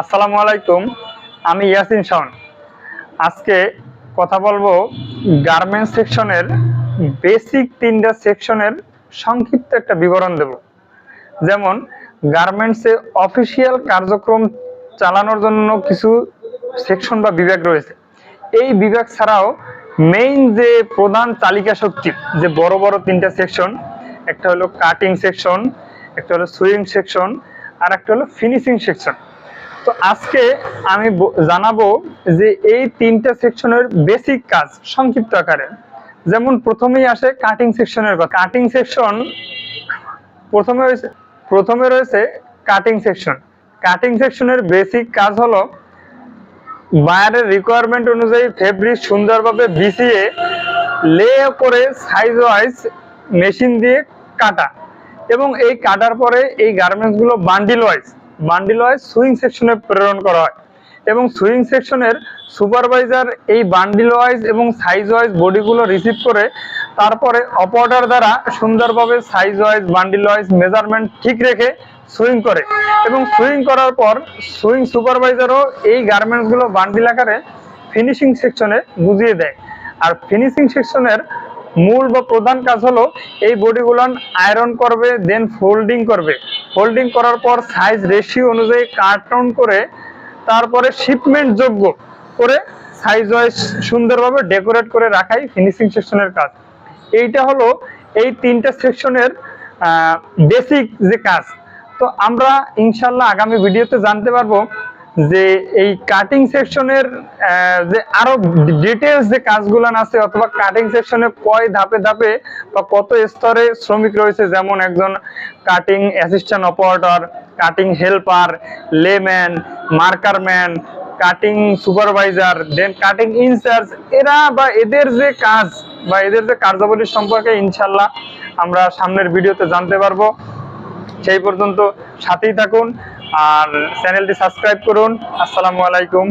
আসসালামু আলাইকুম, আমি ইয়াসিন শাওন। আজকে কথা বলব গার্মেন্টস সেকশনের বেসিক তিনটা সেকশনের সংক্ষিপ্ত একটা বিবরণ দেব। যেমন গার্মেন্টসে অফিসিয়াল কার্যক্রম চালানোর জন্য কিছু সেকশন বা বিভাগ রয়েছে। এই বিভাগ ছাড়াও মেইন যে প্রধান তালিকা শক্তি, যে বড় বড় তিনটা সেকশন একটা হলো কাটিং সেকশন একটা হলো সুইং সেকশন আর একটা হলো ফিনিশিং সেকশন তো আজকে আমি জানাব যে এই তিনটা সেকশনের বেসিক কাজ সংক্ষিপ্ত আকারে। যেমন প্রথমেই আসে কাটিং সেকশনের কথা। কাটিং সেকশন প্রথমে রয়েছে প্রথমে রয়েছে কাটিং সেকশন কাটিং সেকশনের বেসিক কাজ হলো বায়ারের রিকোয়ারমেন্ট অনুযায়ী ফেব্রিক সুন্দরভাবে বিছিয়ে লে করে সাইজ ওয়াইজ মেশিন দিয়ে কাটা। এবং এই কাটার পরে এই গার্মেন্টসগুলো bundle wise bundle wise sewing সেকশনে প্রেরণ করা হয়। এবং সুইং সেকশনের সুপারভাইজার এই বান্ডিল ওয়াইজ এবং সাইজ ওয়াইজ বডিগুলো রিসিভ করে তারপরে অপারেটর দ্বারা সুন্দরভাবে size wise bundle wise measurement ঠিক রেখে সুইং করে। এবং সুইং করার পর সুইং সুপারভাইজারও এই গার্মেন্টসগুলো বান্ডিল আকারে ফিনিশিং সেকশনে বুঝিয়ে দেয়। আর ফিনিশিং সেকশনের মূল বা প্রধান কাজ হলো এই বডিগুলান আয়রন করবে দেন ফোল্ডিং করবে। ফোল্ডিং করার পর সাইজ রেশিও অনুযায়ী কার্টন করে, তারপরে শিপমেন্ট যোগ্য করে সাইজ ওয়াইজ সুন্দরভাবে ডেকোরেট করে রাখাই ফিনিশিং সেকশনের কাজ। এইটা হলো এই তিনটা সেকশনের বেসিক যে কাজ। তো আমরা ইনশাল্লাহ আগামী ভিডিওতে জানতে পারব যে এই কাটিং সেকশনের যে আরও ডিটেলস যে কাজগুলো আছে, অথবা কাটিং সেকশনে কয় ধাপে ধাপে বা কত স্তরে শ্রমিক রয়েছে, যেমন একজন cutting assistant operator cutting helper layman marker man cutting supervisor then cutting in charge এরা বা এদের যে কাজ বা এদের যে কার্যাবলী সম্পর্কে ইনশাল্লাহ আমরা সামনের ভিডিওতে জানতে পারব। সেই পর্যন্ত সাথেই থাকুন আর চ্যানেলটি সাবস্ক্রাইব করুন। আসসালামু আলাইকুম।